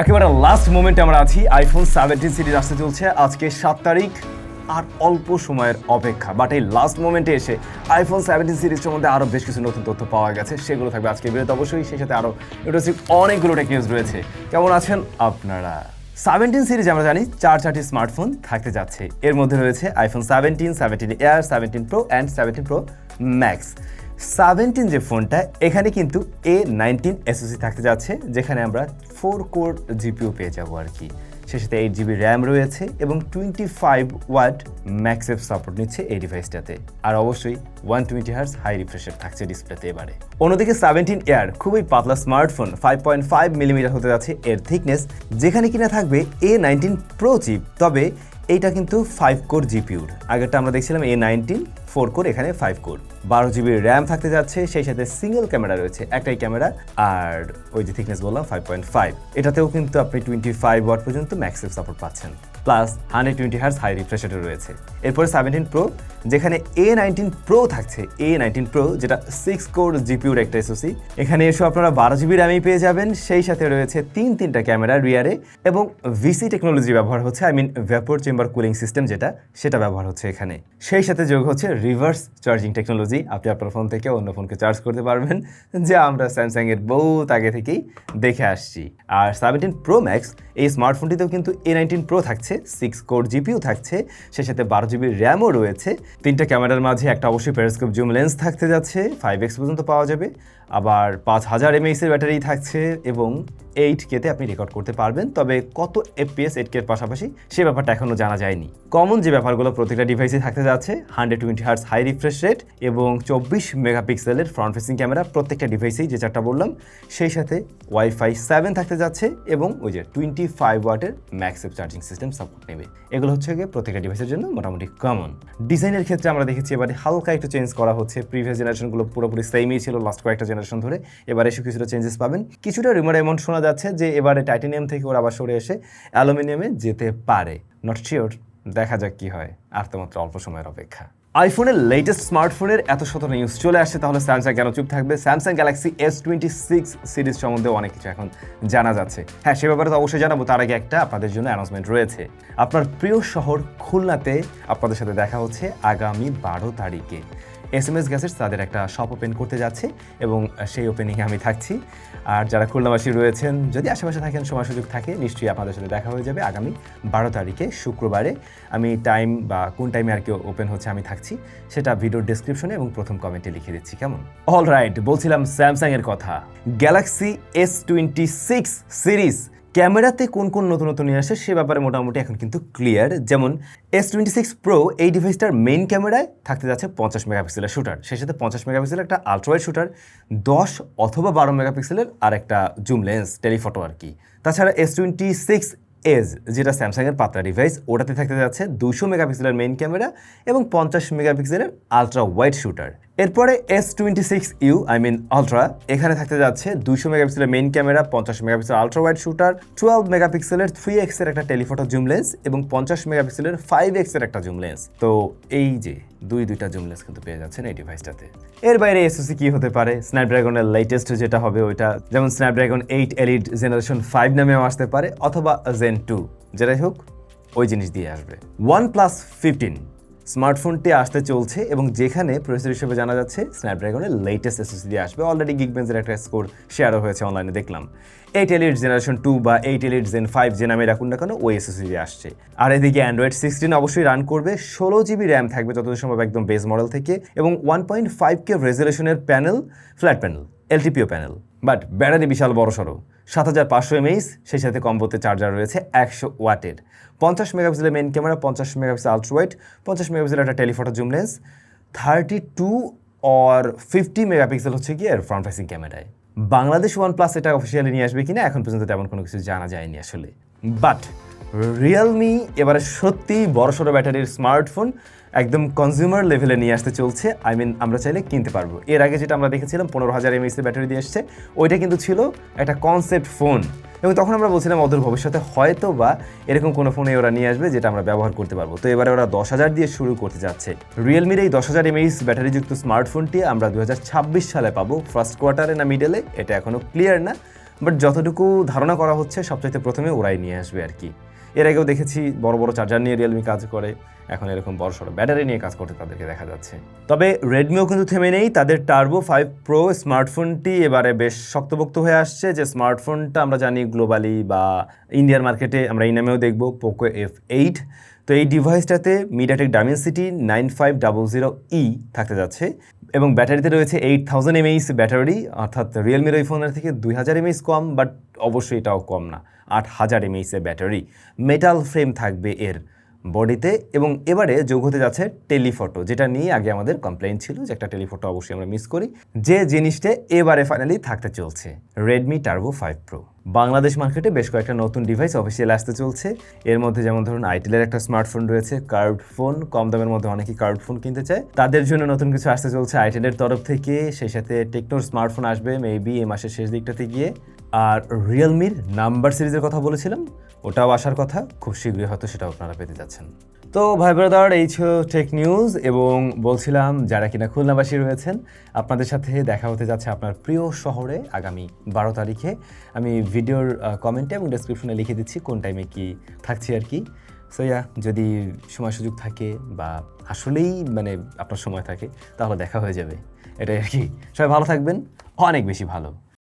একেবারে লাস্ট মোমেন্টে আমরা আছি। আইফোন সেভেন্টিন সিরিজ আসতে চলছে। আজকে সাত তারিখ, আর অল্প সময়ের অপেক্ষা। বাট এই লাস্ট মোমেন্টে এসে আইফোন সেভেন্টিন সিরিজ সম্বন্ধে আরও বেশ কিছু নতুন তথ্য পাওয়া গেছে। সেগুলো থাকবে আজকে বিরত। অবশ্যই সেই সাথে আরও ইউটিউব অনেকগুলো টেক নিউজ রয়েছে। কেমন আছেন আপনারা? সেভেন্টিন সিরিজ আমরা জানি, চার চারটি স্মার্টফোন থাকতে যাচ্ছে। এর মধ্যে রয়েছে iPhone seventeen seventeen air seventeen pro and seventeen pro max seventeen যে ফোনটা, এখানে কিন্তু এ নাইনটিন এসওসি থাকতে যাচ্ছে, যেখানে আমরা ফোর কোর জিপিও পেয়ে যাব আর কি। সে সাথে এইট জিবি র্যাম রয়েছে এবং twenty five watt MagSafe support নিচ্ছে এই ডিভাইসটাতে আর অবশ্যই one twenty hertz high refresher থাকছে ডিসপ্লেতে এবারে। অন্যদিকে সেভেন্টিন এয়ার খুবই পাতলা smartphone five point five millimetre হতে যাচ্ছে এর থিকনেস যেখানে কিনা থাকবে এ নাইনটিন প্রো চিপ তবে এইটা কিন্তু ফাইভ কোর জিপিউর আগেরটা আমরা দেখছিলাম এ নাইনটিন ফোর কোর, এখানে ফাইভ কোর। বারো জিবি র্যাম থাকতে যাচ্ছে, সেই সাথে সিঙ্গেল ক্যামেরা রয়েছে, একটাই ক্যামেরা আর ওই যে থিকনেস বললাম ফাইভ পয়েন্ট ফাইভ এটাতেও কিন্তু আপনি টোয়েন্টি ফাইভ ওয়াট পর্যন্ত ম্যাক্সিম সাপোর্ট পাচ্ছেন। Plus hundred twenty hertz high রিফ্রেশারও রয়েছে। এরপরে সেভেন্টিন প্রো যেখানে এ নাইনটিন প্রো থাকছে। এ নাইনটিন প্রো যেটা সিক্স কোর জিপিউর একটা এসওসি এখানে এসে আপনারা বারো জিবি র্যামই পেয়ে যাবেন। সেই সাথে রয়েছে তিন তিনটা ক্যামেরা রিয়ারে এবং ভিসি টেকনোলজি ব্যবহার হচ্ছে I mean vapour chamber cooling system যেটা, সেটা ব্যবহার হচ্ছে এখানে। সেই সাথে যোগ হচ্ছে রিভার্স চার্জিং টেকনোলজি আপনি আপনার ফোন থেকে অন্য ফোনকে চার্জ করতে পারবেন, যা আমরা স্যামসাংয়ের বহুত আগে থেকেই দেখে আসছি। আর সেভেন্টিন প্রো ম্যাক্স এই স্মার্টফোনটিতেও কিন্তু এ নাইনটিন প্রো থাকছে সিক্স কোর জিপিও থাকছে, সে সাথে বারো জিবি র্যামও রয়েছে। তিনটা ক্যামেরার মাঝে একটা অবশ্যই পেরিস্কোপ জুম লেন্স থাকতে যাচ্ছে ফাইভ এক্স পর্যন্ত পাওয়া যাবে। আবার পাঁচ হাজার এমএইচের ব্যাটারি থাকছে এবং এইট কেতে আপনি রেকর্ড করতে পারবেন, তবে কত এফপিএস এইট কের পাশাপাশি সে ব্যাপারটা এখনও জানা যায়নি। কমন যে ব্যাপারগুলো প্রতিটা ডিভাইসে থাকতে যাচ্ছে hundred twenty hertz high refresh rate এবং চব্বিশ মেগাপিক্সেলের ফ্রন্ট ফেসিং ক্যামেরা প্রত্যেকটা ডিভাইসেই যে চারটা বললাম, সেই সাথে ওয়াইফাই সেভেন থাকতে যাচ্ছে এবং ওই যে টোয়েন্টি ফাইভ ওয়াটের ম্যাক্সিভ চার্জিং সিস্টেম সাপোর্ট নেবে। এগুলো হচ্ছে গিয়ে প্রত্যেকটা ডিভাইসের জন্য মোটামুটি কমন ডিজাইনের ক্ষেত্রে আমরা দেখেছি এবারে হালকা একটু চেঞ্জ করা হচ্ছে। প্রিভিয়াস জেনারেশনগুলো পুরোপুরি সেমই ছিল লাস্ট কয়েকটা জেনারেশন ধরে। এবারে এসে কিছুটা চেঞ্জেস পাবেন। কিছুটা রিমোট এমন শোনা যাচ্ছে যে এবারে টাইটেনিয়াম থেকে ওরা আবার সরে এসে অ্যালুমিনিয়ামে যেতে পারে। নট শিওর দেখা যাক কি হয়। আর তো মাত্র অল্প সময়ের অপেক্ষা। আইফোনের লেটেস্ট স্মার্টফোনের এত শত নিউজ চলে আসছে, তাহলে স্যামসাং কেন চুপ থাকবে? Samsung Galaxy S twenty six series সম্বন্ধে অনেক কিছু এখন জানা যাচ্ছে। হ্যাঁ সে ব্যাপারে তো অবশ্যই জানাব, তার আগে একটা আপনাদের জন্য অ্যানাউন্সমেন্ট রয়েছে। আপনার প্রিয় শহর খুলনাতে আপনাদের সাথে দেখা হচ্ছে আগামী বারো তারিখে। এস এম এস গ্যাসেটস তাদের একটা শপ ওপেন করতে যাচ্ছে এবং সেই ওপেনিংয়ে আমি থাকছি। আর যারা খুলনাবাসী রয়েছেন, যদি আশেপাশে থাকেন, সময় সুযোগ থাকে, নিশ্চয়ই আপনাদের সাথে দেখা হয়ে যাবে আগামী বারো তারিখে, শুক্রবারে। আমি টাইম বা কোন টাইমে আর কি ওপেন হচ্ছে, আমি থাকছি সেটা ভিডিওর ডেসক্রিপশনে এবং প্রথম কমেন্টে লিখে দিচ্ছি, কেমন? অল রাইট বলছিলাম স্যামসাংয়ের কথা। Galaxy S twenty six series ক্যামেরাতে কোন কোন নতুন নতুন নিয়ে আসে সে ব্যাপারে মোটামুটি এখন কিন্তু ক্লিয়ার যেমন এস টোয়েন্টি সিক্স প্রো এই ডিভাইসটার মেইন ক্যামেরায় থাকতে যাচ্ছে পঞ্চাশ মেগাপিক্সেলের শুটার সেই সাথে পঞ্চাশ মেগাপিক্সেলের একটা আলট্রাওয়াইড শুটার দশ অথবা বারো মেগাপিক্সেলের আর একটা জুম লেন্স টেলিফটো আর কি। তাছাড়া এস টোয়েন্টি সিক্স এজ, যেটা স্যামসাংয়ের পাতলা ডিভাইস ওটাতে থাকতে যাচ্ছে দুশো মেগাপিক্সেলের মেইন ক্যামেরা এবং পঞ্চাশ মেগাপিক্সেলের আলট্রা ওয়াইড শুটার এরপরে S twenty six U I mean ultra এখানে থাকতে যাচ্ছে দুশো মেগাপিক্সেলের মেইন ক্যামেরা পঞ্চাশ megapixel ultra wide shooter twelve মেগাপিক্সেলের থ্রি এক্সের একটা টেলিফটো জুম লেন্স এবং পঞ্চাশ মেগাপিক্সেলের ফাইভ এক্সের একটা জুম লেন্স তো এই যে দুই, দুইটা জুমলেস কিন্তু পেয়ে যাচ্ছেন এই ডিভাইসটাতে এর বাইরে এসওসি কি হতে পারে? স্ন্যাপড্রাগনের লেটেস্ট যেটা হবে ওইটা, যেমন Snapdragon eight elite generation five নামেও আসতে পারে, অথবা জেন টু যেটাই হোক, ওই জিনিস দিয়ে আসবে। ওয়ান প্লাস ফিফটিন স্মার্টফোনটি আসতে চলছে এবং যেখানে প্রসেসর হিসেবে জানা যাচ্ছে স্ন্যাপড্রাগনের লেটেস্ট এসএসডি আসবে। অলরেডি গিগবেন্সের একটা স্কোর শেয়ারও হয়েছে অনলাইনে দেখলাম। এইট এলিট জেনারেশন টু বা এইট এলিট জেন ফাইভ যে নামে রাখুন না কেন, ওই এসএসডি আসছে। আর এদিকে অ্যান্ড্রয়েড সিক্সটিন অবশ্যই রান করবে। ষোলো জিবি র্যাম থাকবে যতদূর সম্ভব একদম বেস মডেল থেকে এবং one point five K রেজুলেশনের panel flat panel LTPO panel but battery বিশাল বড় সড়ো সাত হাজার পাঁচশো এমএইস সেই সাথে কম্বোতে চার্জার রয়েছে একশো ওয়াটের। পঞ্চাশ মেগাপিক্সেলের মেন ক্যামেরা পঞ্চাশ মেগাপিক্সেল আলট্রাওয়াইড পঞ্চাশ মেগাপিক্সেল একটা telephoto zoom lens thirty two or fifty megapixel হচ্ছে এর ফ্রন্ট ফেসিং ক্যামেরায় বাংলাদেশ ওয়ান প্লাস এটা অফিসিয়ালি নিয়ে আসবে কিনা, এখন পর্যন্ত তেমন কোনো কিছু জানা যায়নি আসলে। বাট রিয়েলমি এবারে সত্যি বড়সড় ব্যাটারির স্মার্টফোন একদম কনজিউমার লেভেলে নিয়ে আসতে চলছে। আই মিন আমরা চাইলে কিনতে পারব। এর আগে যেটা আমরা দেখেছিলাম, পনেরো হাজার এমএসের ব্যাটারি দিয়ে এসছে। ওইটা কিন্তু ছিল একটা কনসেপ্ট ফোন এবং তখন আমরা বলছিলাম, অদূর ভবিষ্যতে হয়তো বা এরকম কোনো ফোনে ওরা নিয়ে আসবে যেটা আমরা ব্যবহার করতে পারব। তো এবারে ওরা দশ হাজার দিয়ে শুরু করতে যাচ্ছে। রিয়েলমির এই দশ হাজার এমএইচ ব্যাটারিযুক্ত স্মার্টফোনটি আমরা দু ছাব্বিশ সালে পাবো। ফার্স্ট কোয়ার্টারে না মিডলে এটা এখনও ক্লিয়ার না। বাট যতটুকু ধারণা করা হচ্ছে, সবচাইতে প্রথমে ওরাই নিয়ে আসবে আর কি। এর আগেও দেখেছি বড় বড় চার্জার নিয়ে রিয়েলমি কাজ করে, এখন এরকম বড় সড়ো ব্যাটারি নিয়ে কাজ করতে তাদেরকে দেখা যাচ্ছে। তবে রেডমিও কিন্তু থেমে নেই, তাদের টার্বো ফাইভ প্রো স্মার্টফোনটি এবারে বেশ শক্তপোক্ত হয়ে আসছে, যে স্মার্টফোনটা আমরা জানি গ্লোবালি বা ইন্ডিয়ান মার্কেটে আমরা এই নামেও দেখব পোকো এফ এইট তো এই ডিভাইসটাতে MediaTek Dimensity nine five double zero E থাকতে যাচ্ছে এবং ব্যাটারিতে রয়েছে এইট থাউজেন্ড এমএইচ ব্যাটারি, অর্থাৎ রিয়েলমির ওই ফোনের থেকে দুই হাজার এমএইচ কম বাট অবশ্যই এটাও কম না, আট হাজার এমএইচের ব্যাটারি। মেটাল ফ্রেম থাকবে এর। বডিতে এবং এবারে যোগ হতে যাচ্ছে টেলিফটো, যেটা নিয়ে আগে আমাদের কমপ্লেন ছিল যে একটা টেলিফটো অবশ্যই আমরা মিস করি। যে জিনিসটা এবারে ফাইনালি থাকতে চলছে Redmi Turbo five pro Bangladesh মার্কেটে বেশ কয়েকটা নতুন ডিভাইস অফিসিয়াল আসতে চলছে। এর মধ্যে যেমন ধরুন আইটেলের একটা স্মার্টফোন রয়েছে কার্ড ফোন কম দামের মধ্যে অনেকেই কার্ড ফোন কিনতে চায়। তাদের জন্য নতুন কিছু আসতে চলছে আইটেলের তরফ থেকে। সেই সাথে টেকনোর স্মার্টফোন আসবে মেবি এ মাসের শেষ দিকটাতে গিয়ে। আর রিয়েলমির নাম্বার সিরিজের কথা বলেছিলাম, ওটাও আসার কথা, খুব শীঘ্রই হয়তো সেটাও আপনারা পেতে যাচ্ছেন। তো ভাই ব্রাদার, এই ছিল টেক নিউজ এবং বলছিলাম যারা কিনা খুলনাবাসী রয়েছেন, আপনাদের সাথে দেখা হতে যাচ্ছে আপনার প্রিয় শহরে আগামী বারো তারিখে। আমি ভিডিওর কমেন্টে এবং ডেসক্রিপশনে লিখে দিচ্ছি কোন টাইমে কি থাকছি আর কি। সো ইয়া যদি সময় সুযোগ থাকে বা আসলেই মানে আপনার সময় থাকে, তাহলে দেখা হয়ে যাবে। এটাই আর কি। সবাই ভালো থাকবেন, অনেক বেশি ভালো।